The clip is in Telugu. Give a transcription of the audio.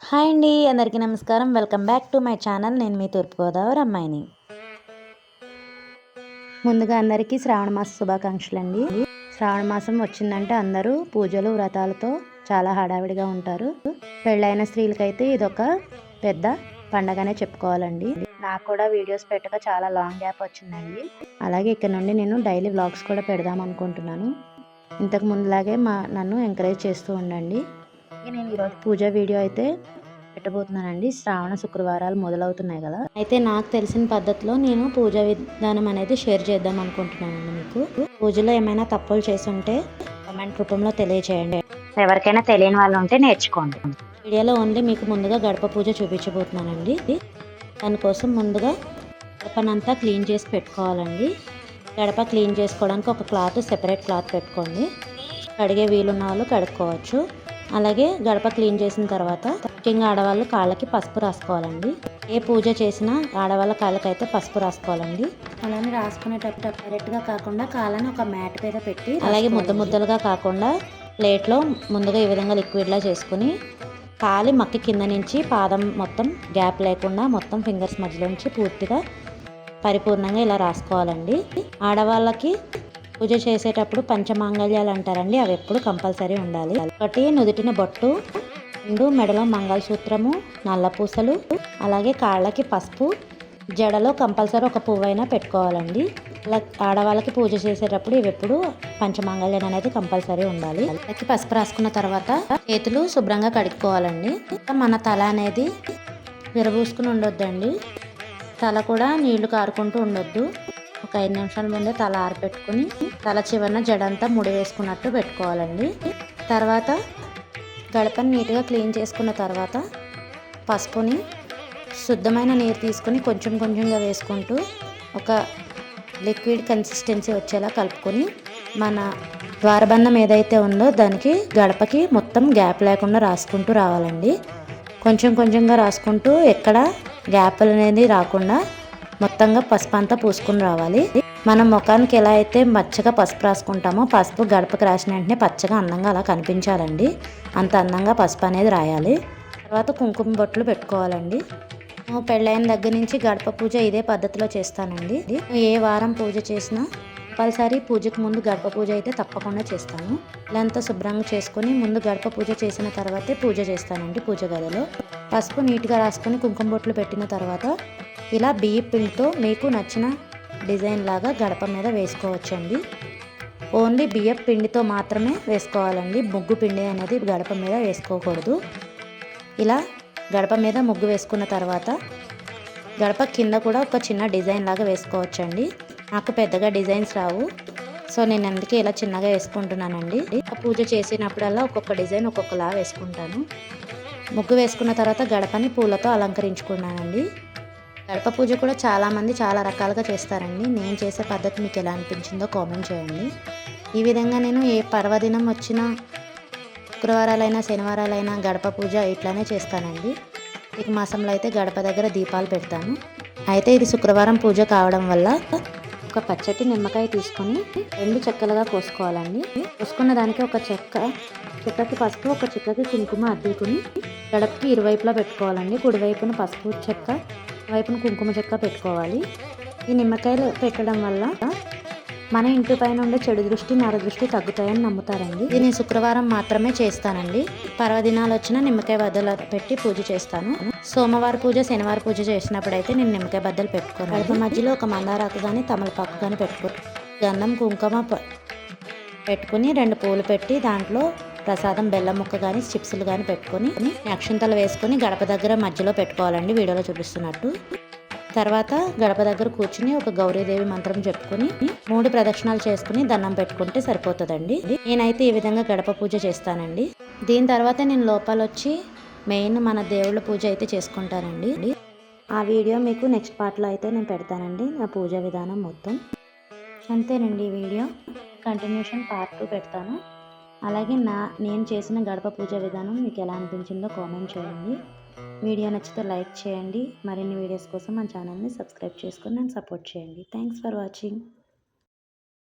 హాయ్ అండి అందరికీ నమస్కారం. Welcome back to my channel. నేను మీ తూర్పుగోదావరి అమ్మాయిని. ముందుగా అందరికీ శ్రావణ మాస శుభాకాంక్షలు అండి శ్రావణ మాసం వచ్చిందంటే అందరూ పూజలు వ్రతాలతో చాలా హడావిడిగా ఉంటారు. పెళ్ళైన స్త్రీలకైతే ఇదొక పెద్ద పండగనే చెప్పుకోవాలండి. నాకు కూడా వీడియోస్ పెట్టక చాలా లాంగ్ గ్యాప్ వచ్చిందండి. అలాగే ఇక్కడ నుండి నేను డైలీ వ్లాగ్స్ కూడా పెడదాం అనుకుంటున్నాను. ఇంతకు ముందులాగే మా నన్ను ఎంకరేజ్ చేస్తూ ఉండండి. నేను ఈరోజు పూజ వీడియో అయితే పెట్టబోతున్నానండి. శ్రావణ శుక్రవారాలు మొదలవుతున్నాయి కదా. అయితే నాకు తెలిసిన పద్ధతిలో నేను పూజ విధానం అనేది షేర్ చేద్దాం అనుకుంటున్నానండి మీకు. పూజలో ఏమైనా తప్పులు చేసి ఉంటే కమెంట్ రూపంలో తెలియచేయండి. ఎవరికైనా తెలియని వాళ్ళు ఉంటే నేర్చుకోండి. వీడియోలో ఓన్లీ మీకు ముందుగా గడప పూజ చూపించబోతున్నానండి. దానికోసం ముందుగా గడపనంతా క్లీన్ చేసి పెట్టుకోవాలండి. గడప క్లీన్ చేసుకోవడానికి ఒక క్లాత్ సెపరేట్ క్లాత్ పెట్టుకోండి. కడిగే వీలున్న వాళ్ళు కడుక్కోవచ్చు. అలాగే గడప క్లీన్ చేసిన తర్వాత ముఖ్యంగా ఆడవాళ్ళు కాళ్ళకి పసుపు రాసుకోవాలండి. ఏ పూజ చేసినా ఆడవాళ్ళ కాళ్ళకైతే పసుపు రాసుకోవాలండి. అలానే రాసుకునేటప్పుడు డైరెక్ట్గా కాకుండా కాళ్ళని ఒక మ్యాట్ మీద పెట్టి అలాగే ముద్ద ముద్దలుగా కాకుండా ప్లేట్లో ముందుగా ఈ విధంగా లిక్విడ్లా చేసుకుని కాలి మక్కి కింద నుంచి పాదం మొత్తం గ్యాప్ లేకుండా మొత్తం ఫింగర్స్ మధ్యలో నుంచి పూర్తిగా పరిపూర్ణంగా ఇలా రాసుకోవాలండి. ఆడవాళ్ళకి పూజ చేసేటప్పుడు పంచమాంగళ్యాలు అంటారండి అవి ఎప్పుడు కంపల్సరీ ఉండాలి. ఒకటి నుదుటిన బొట్టు. రెండు మెడలో మంగళసూత్రము. నల్ల పూసలు. అలాగే కాళ్ళకి పసుపు. జడలో కంపల్సరీ ఒక పువ్వైనా పెట్టుకోవాలండి. ఇలా ఆడవాళ్ళకి పూజ చేసేటప్పుడు ఇవి ఎప్పుడు పంచమాంగళ్యం అనేది కంపల్సరీ ఉండాలి. అలాగే పసుపు రాసుకున్న తర్వాత చేతులు శుభ్రంగా కడుక్కోవాలండి. మన తల అనేది విరబూసుకుని ఉండొద్దండి. తల కూడా నీళ్ళు కారుకుంటూ ఉండొద్దు. ఒక ఐదు నిమిషాల ముందే తల ఆరపెట్టుకుని తల చివరన జడంతా ముడి వేసుకున్నట్టు పెట్టుకోవాలండి. తర్వాత గడపని నీట్గా క్లీన్ చేసుకున్న తర్వాత పసుపుని శుద్ధమైన నీరు తీసుకుని కొంచెం కొంచెంగా వేసుకుంటూ ఒక లిక్విడ్ కన్సిస్టెన్సీ వచ్చేలా కలుపుకొని మన ద్వారబంధం ఏదైతే ఉందో దానికి గడపకి మొత్తం గ్యాప్ లేకుండా రాసుకుంటూ రావాలండి. కొంచెం కొంచెంగా రాసుకుంటూ ఎక్కడ గ్యాప్ అనేది రాకుండా మొత్తంగా పసుపు అంతా పూసుకుని రావాలి. మనం ముఖానికి ఎలా అయితే మచ్చగా పసుపు రాసుకుంటామో పసుపు గడపకు రాసిన వెంటనే పచ్చగా అందంగా అలా కనిపించాలండి. అంత అందంగా పసుపు అనేది రాయాలి. తర్వాత కుంకుమ బొట్లు పెట్టుకోవాలండి. పెళ్ళైన దగ్గర నుంచి గడప పూజ ఇదే పద్ధతిలో చేస్తానండి. ఏ వారం పూజ చేసినా కంపల్సరీ పూజకు ముందు గడప పూజ అయితే తప్పకుండా చేస్తాను. ఇలాంతా శుభ్రంగా చేసుకుని ముందు గడప పూజ చేసిన తర్వాతే పూజ చేస్తానండి పూజ గదిలో. పసుపు నీట్గా రాసుకొని కుంకుమ బొట్లు పెట్టిన తర్వాత ఇలా బియ్య పిండితో మీకు నచ్చిన డిజైన్ లాగా గడప మీద వేసుకోవచ్చండి. ఓన్లీ బియ్యం పిండితో మాత్రమే వేసుకోవాలండి. ముగ్గు పిండి అనేది గడప మీద వేసుకోకూడదు. ఇలా గడప మీద ముగ్గు వేసుకున్న తర్వాత గడప కింద కూడా ఒక చిన్న డిజైన్ లాగా వేసుకోవచ్చండి. నాకు పెద్దగా డిజైన్స్ రావు. సో నేను అందుకే ఇలా చిన్నగా వేసుకుంటున్నానండి. పూజ చేసినప్పుడల్లా ఒక్కొక్క డిజైన్ ఒక్కొక్కలా వేసుకుంటాను. ముగ్గు వేసుకున్న తర్వాత గడపని పూలతో అలంకరించుకున్నానండి. గడప పూజ కూడా చాలామంది చాలా రకాలుగా చేస్తారండి. నేను చేసే పద్ధతి మీకు ఎలా అనిపించిందో కామెంట్ చేయండి. ఈ విధంగా నేను ఏ పర్వదినం వచ్చినా శుక్రవారాలైనా శనివారాలైనా గడప పూజ ఇట్లానే చేస్తానండి. ఇక మాసంలో అయితే గడప దగ్గర దీపాలు పెడతాను. అయితే ఇది శుక్రవారం పూజ కావడం వల్ల ఒక పచ్చటి నిమ్మకాయ తీసుకొని రెండు చెక్కలుగా కోసుకోవాలండి. కోసుకున్న దానికి ఒక చెక్క చెక్కకి పసుపు ఒక చెక్కకి కుంకుమ అద్దుకుని గడపకి ఇరువైపులా పెట్టుకోవాలండి. కుడివైపున పసుపు చెక్క వైపున కుంకుమ చెక్క పెట్టుకోవాలి. ఈ నిమ్మకాయలు పెట్టడం వల్ల మన ఇంటి పైన ఉండే చెడు దృష్టి నర దృష్టి తగ్గుతాయని నమ్ముతారండి. ఇది నేను శుక్రవారం మాత్రమే చేస్తానండి. పర్వదినాలు వచ్చిన నిమ్మకాయ బద్దలు పెట్టి పూజ చేస్తాను. సోమవారం పూజ శనివారం పూజ చేసినప్పుడు అయితే నేను నిమ్మకాయ బద్దలు పెట్టుకోను. కడుపు మధ్యలో ఒక మందారాకు కానీ తమలపాకు కానీ పెట్టుకో గంధం కుంకుమ పెట్టుకుని రెండు పూలు పెట్టి దాంట్లో ప్రసాదం బెల్లం ముక్క కానీ చిప్స్లు కానీ పెట్టుకొని అక్షంతలు వేసుకొని గడప దగ్గర మధ్యలో పెట్టుకోవాలండి వీడియోలో చూపిస్తున్నట్టు. తర్వాత గడప దగ్గర కూర్చుని ఒక గౌరీదేవి మంత్రం చెప్పుకొని మూడు ప్రదక్షిణాలు చేసుకుని దండం పెట్టుకుంటే సరిపోతుందండి. నేనైతే ఈ విధంగా గడప పూజ చేస్తానండి. దీని తర్వాత నేను లోపల వచ్చి మెయిన్ మన దేవుళ్ళ పూజ అయితే చేసుకుంటానండి. ఆ వీడియో మీకు నెక్స్ట్ పార్ట్లో అయితే నేను పెడతానండి నా పూజ విధానం మొత్తం. అంతేనండి ఈ వీడియో. కంటిన్యూషన్ పార్ట్ టూ పెడతాను. అలాగే నా నేను చేసిన గడప పూజ విధానం మీకు ఎలా అనిపించిందో కామెంట్ చేయండి. వీడియో నచ్చితే లైక్ చేయండి. మరిన్ని వీడియోస్ కోసం మన ఛానల్ని సబ్స్క్రైబ్ చేసుకొని నన్ను సపోర్ట్ చేయండి. Thanks for watching.